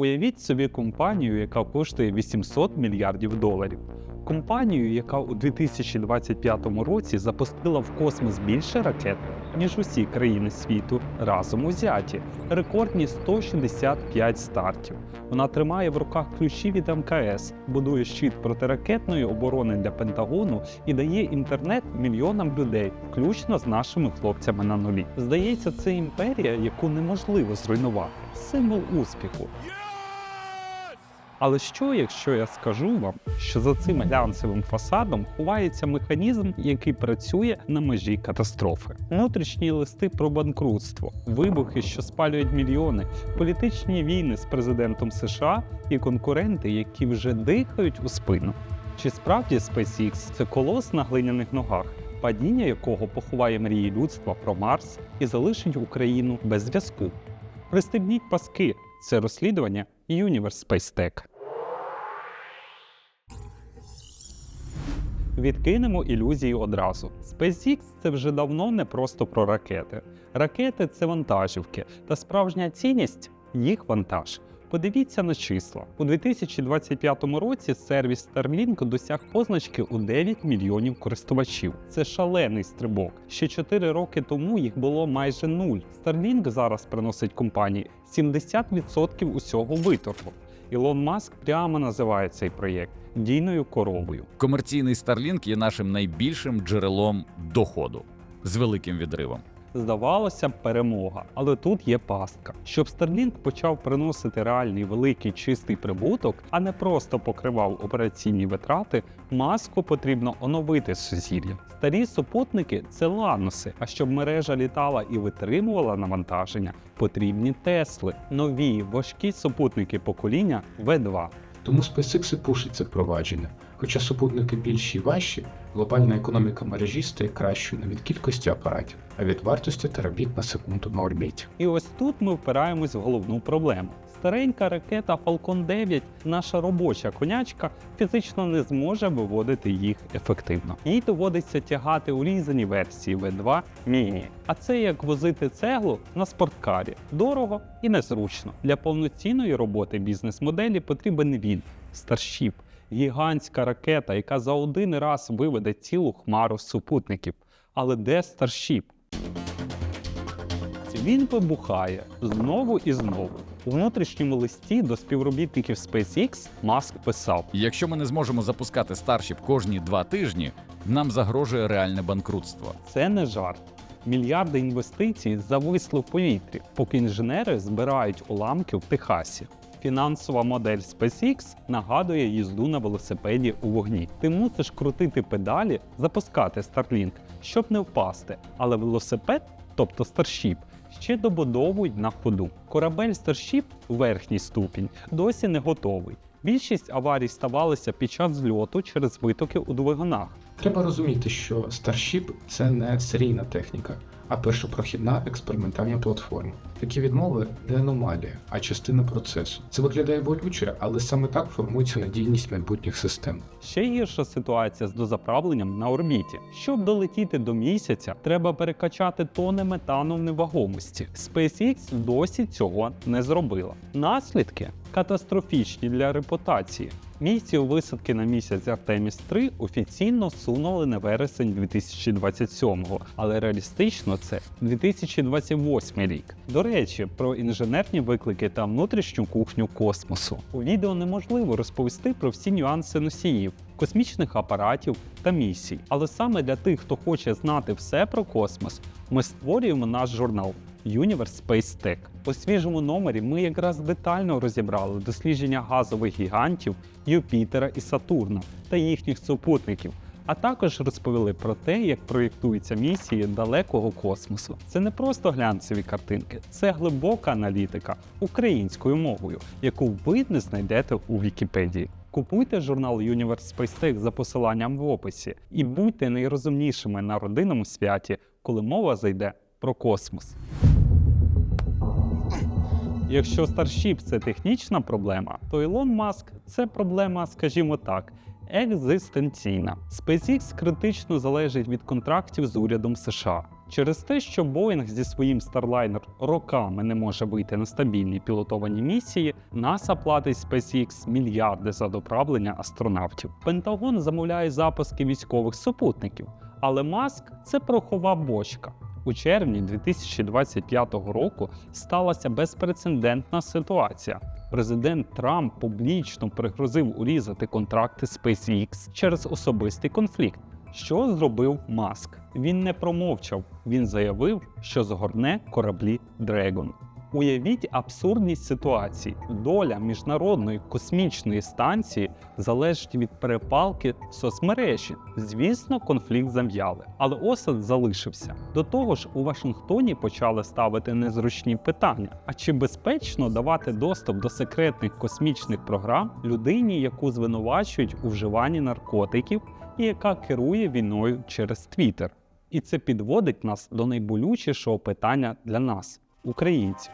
Уявіть собі компанію, яка коштує 800 мільярдів доларів. Компанію, яка у 2025 році запустила в космос більше ракет, ніж усі країни світу разом узяті. Рекордні 165 стартів. Вона тримає в руках ключі від МКС, будує щит протиракетної оборони для Пентагону і дає інтернет мільйонам людей, включно з нашими хлопцями на нулі. Здається, це імперія, яку неможливо зруйнувати. Символ успіху. Але що, якщо я скажу вам, що за цим глянцевим фасадом ховається механізм, який працює на межі катастрофи? Внутрішні листи про банкрутство, вибухи, що спалюють мільйони, політичні війни з президентом США і конкуренти, які вже дихають у спину. Чи справді SpaceX – це колос на глиняних ногах, падіння якого поховає мрії людства про Марс і залишить Україну без зв'язку? Пристебніть паски. Це розслідування Universe Space Tech. Відкинемо ілюзії одразу. SpaceX – це вже давно не просто про ракети. Ракети це вантажівки, та справжня цінність їх вантаж. Подивіться на числа. У 2025 році сервіс Starlink досяг позначки у 9 мільйонів користувачів. Це шалений стрибок. Ще 4 роки тому їх було майже нуль. Starlink зараз приносить компанії 70% усього виторгу. Ілон Маск прямо називає цей проєкт дійною коровою. Комерційний Starlink є нашим найбільшим джерелом доходу з великим відривом. Здавалося б, перемога, але тут є пастка. Щоб Starlink почав приносити реальний великий чистий прибуток, а не просто покривав операційні витрати, маску потрібно оновити сузір'я. Старі супутники це лануси. А щоб мережа літала і витримувала навантаження, потрібні Тесли, нові важкі супутники покоління V2. Тому SpaceX і пушить це впровадження. Хоча супутники більші і важчі, глобальна економіка мережі стає кращою не від кількості апаратів, а від вартості терабіт на секунду на орбіті. І ось тут ми впираємось в головну проблему. Старенька ракета Falcon 9, наша робоча конячка, фізично не зможе виводити їх ефективно. Їй доводиться тягати урізані версії V2 Mini. А це як возити цеглу на спорткарі. Дорого і незручно. Для повноцінної роботи бізнес-моделі потрібен він Starship. Гігантська ракета, яка за один раз виведе цілу хмару супутників. Але де Starship? Він вибухає знову і знову. У внутрішньому листі до співробітників SpaceX Маск писав: Якщо ми не зможемо запускати Starship кожні два тижні, нам загрожує реальне банкрутство. це не жарт. Мільярди інвестицій зависли в повітрі, поки інженери збирають уламки в Техасі. Фінансова модель SpaceX нагадує їзду на велосипеді у вогні. Ти мусиш крутити педалі, запускати Starlink, щоб не впасти. Але велосипед, тобто Starship, ще добудовують на ходу. Корабель Starship, верхній ступінь, досі не готовий. Більшість аварій ставалися під час зльоту через витоки у двигунах. Треба розуміти, що Starship – це не серійна техніка, а першопрохідна експериментальна платформа. Такі відмови не аномалія, а частина процесу. Це виглядає болюче, але саме так формується надійність майбутніх систем. Ще гірша ситуація з дозаправленням на орбіті. Щоб долетіти до місяця, треба перекачати тони метану в невагомості. SpaceX досі цього не зробила. Наслідки катастрофічні для репутації. Місію висадки на місяць Артеміс 3 офіційно сунули на вересень 2027-го, але реалістично це 2028 рік. До речі, про інженерні виклики та внутрішню кухню космосу. У відео неможливо розповісти про всі нюанси носіїв, космічних апаратів та місій. Але саме для тих, хто хоче знати все про космос, ми створюємо наш журнал Universe Space Tech. У свіжому номері ми якраз детально розібрали дослідження газових гігантів Юпітера і Сатурна та їхніх супутників. А також розповіли про те, як проєктуються місії далекого космосу. Це не просто глянцеві картинки, це глибока аналітика українською мовою, яку ви не знайдете у Вікіпедії. Купуйте журнал Universe Space Tech за посиланням в описі і будьте найрозумнішими на родинному святі, коли мова зайде про космос. Якщо Starship – це технічна проблема, то Ілон Маск це проблема, скажімо так, екзистенційна. SpaceX критично залежить від контрактів з урядом США. Через те, що Боїнг зі своїм Starliner роками не може вийти на стабільні пілотовані місії, НАСА платить SpaceX мільярди за доправлення астронавтів. Пентагон замовляє запуски військових супутників, але Маск це порохова бочка. У червні 2025 року сталася безпрецедентна ситуація. Президент Трамп публічно пригрозив урізати контракти SpaceX через особистий конфлікт. Що зробив Маск? Він не промовчав, він заявив, що згорне кораблі Dragon. Уявіть абсурдність ситуації. Доля міжнародної космічної станції залежить від перепалки соцмережі. Звісно, конфлікт зам'яли, але осад залишився. До того ж, у Вашингтоні почали ставити незручні питання: а чи безпечно давати доступ до секретних космічних програм людині, яку звинувачують у вживанні наркотиків і яка керує війною через Твіттер? І це підводить нас до найболючішого питання для нас, українців.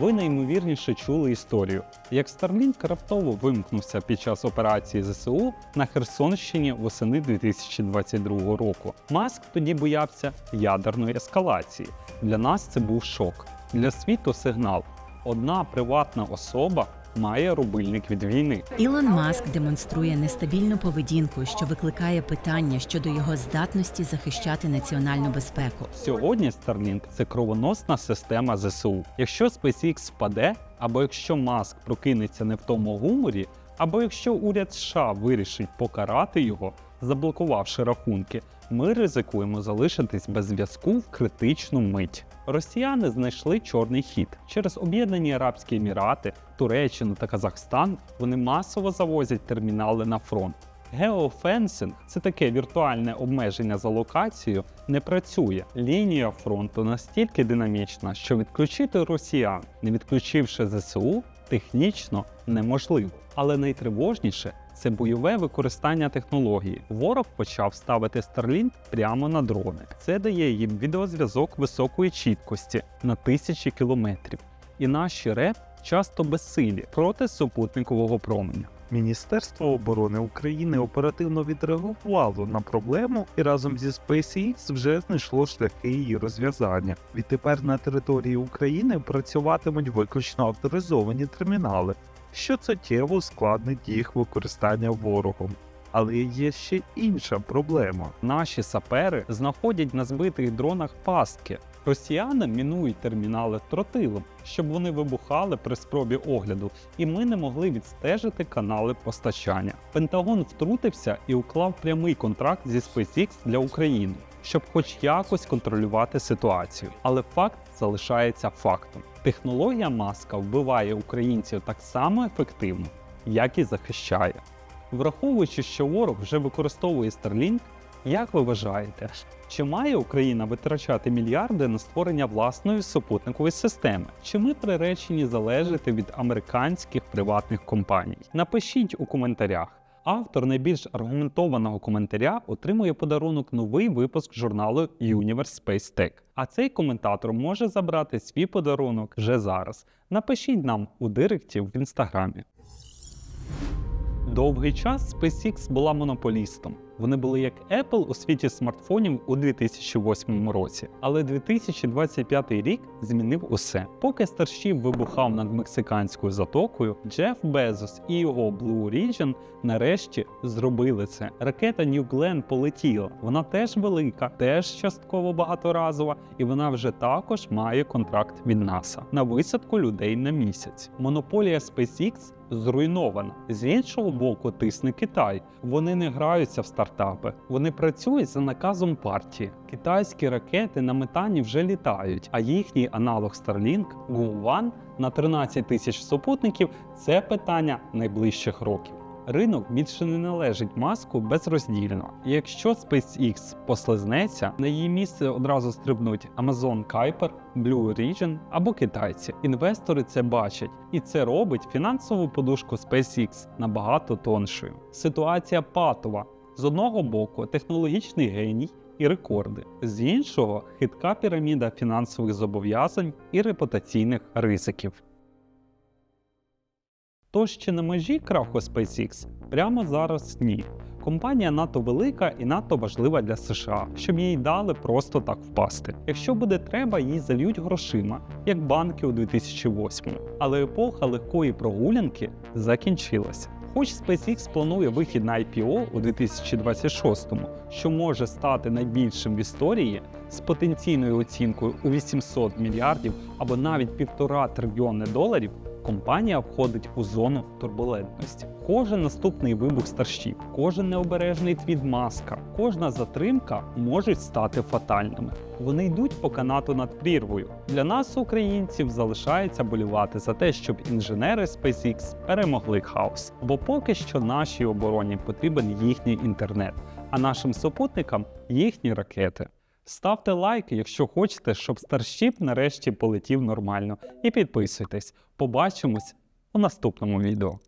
Ви наймовірніше чули історію, як Starlink раптово вимкнувся під час операції ЗСУ на Херсонщині восени 2022 року. Маск тоді боявся ядерної ескалації. Для нас це був шок. Для світу сигнал. Одна приватна особа має рубильник від війни. Ілон Маск демонструє нестабільну поведінку, що викликає питання щодо його здатності захищати національну безпеку. Сьогодні Starlink – це кровоносна система ЗСУ. Якщо SpaceX впаде, або якщо Маск прокинеться не в тому гуморі, або якщо уряд США вирішить покарати його, заблокувавши рахунки, ми ризикуємо залишитись без зв'язку в критичну мить. Росіяни знайшли чорний хід через Об'єднані Арабські Емірати, Туреччину та Казахстан. Вони масово завозять термінали на фронт. Геофенсинг це таке віртуальне обмеження за локацією, не працює. Лінія фронту настільки динамічна, що відключити росіян, не відключивши ЗСУ, технічно неможливо. Але найтривожніше це бойове використання технології. Ворог почав ставити Starlink прямо на дрони. Це дає їм відеозв'язок високої чіткості на тисячі кілометрів. І наші РЕП часто безсилі проти супутникового променя. Міністерство оборони України оперативно відреагувало на проблему і разом зі SpaceX вже знайшло шляхи її розв'язання. Відтепер на території України працюватимуть виключно авторизовані термінали, що суттєво ускладнить їх використання ворогом. Але є ще інша проблема. Наші сапери знаходять на збитих дронах пастки. Росіяни мінують термінали тротилом, щоб вони вибухали при спробі огляду, і ми не могли відстежити канали постачання. Пентагон втрутився і уклав прямий контракт зі SpaceX для України, щоб хоч якось контролювати ситуацію. Але факт залишається фактом. Технологія маска вбиває українців так само ефективно, як і захищає. Враховуючи, що ворог вже використовує Starlink, як ви вважаєте, чи має Україна витрачати мільярди на створення власної супутникової системи? Чи ми приречені залежати від американських приватних компаній? Напишіть у коментарях. Автор найбільш аргументованого коментаря отримує подарунок новий випуск журналу Universe Space Tech. А цей коментатор може забрати свій подарунок вже зараз. Напишіть нам у директі в інстаграмі. Довгий час SpaceX була монополістом. Вони були як Apple у світі смартфонів у 2008 році. Але 2025 рік змінив усе. Поки Starship вибухав над мексиканською затокою, Джеф Безос і його Blue Origin нарешті зробили це. Ракета New Glenn полетіла. Вона теж велика, теж частково багаторазова, і вона вже також має контракт від НАСА на висадку людей на місяць. Монополія SpaceX зруйнована. З іншого боку, тисне Китай. Вони не граються в стартапи, вони працюють за наказом партії. Китайські ракети на метані вже літають, а їхній аналог Starlink Go-1 на 13 тисяч супутників це питання найближчих років. Ринок більше не належить маску безроздільно. І якщо SpaceX послизнеться, на її місце одразу стрибнуть Amazon Kuiper, Blue Origin або китайці. Інвестори це бачать, і це робить фінансову подушку SpaceX набагато тоншою. Ситуація патова. З одного боку, технологічний геній і рекорди, з іншого хитка піраміда фінансових зобов'язань і репутаційних ризиків. Тож чи на межі краху SpaceX? Прямо зараз ні. Компанія надто велика і надто важлива для США, щоб їй дали просто так впасти. Якщо буде треба, їй зальють грошима, як банки у 2008-му. Але епоха легкої прогулянки закінчилася. Хоч SpaceX планує вихід на IPO у 2026-му, що може стати найбільшим в історії з потенційною оцінкою у 800 мільярдів або навіть півтора трильйони доларів, компанія входить у зону турбулентності. Кожен наступний вибух Starship, кожен необережний твіт маска, кожна затримка можуть стати фатальними. Вони йдуть по канату над прірвою. Для нас, українців, залишається болювати за те, щоб інженери SpaceX перемогли хаос. Бо поки що нашій обороні потрібен їхній інтернет, а нашим супутникам їхні ракети. Ставте лайки, якщо хочете, щоб старшіп нарешті полетів нормально. І підписуйтесь. Побачимось у наступному відео.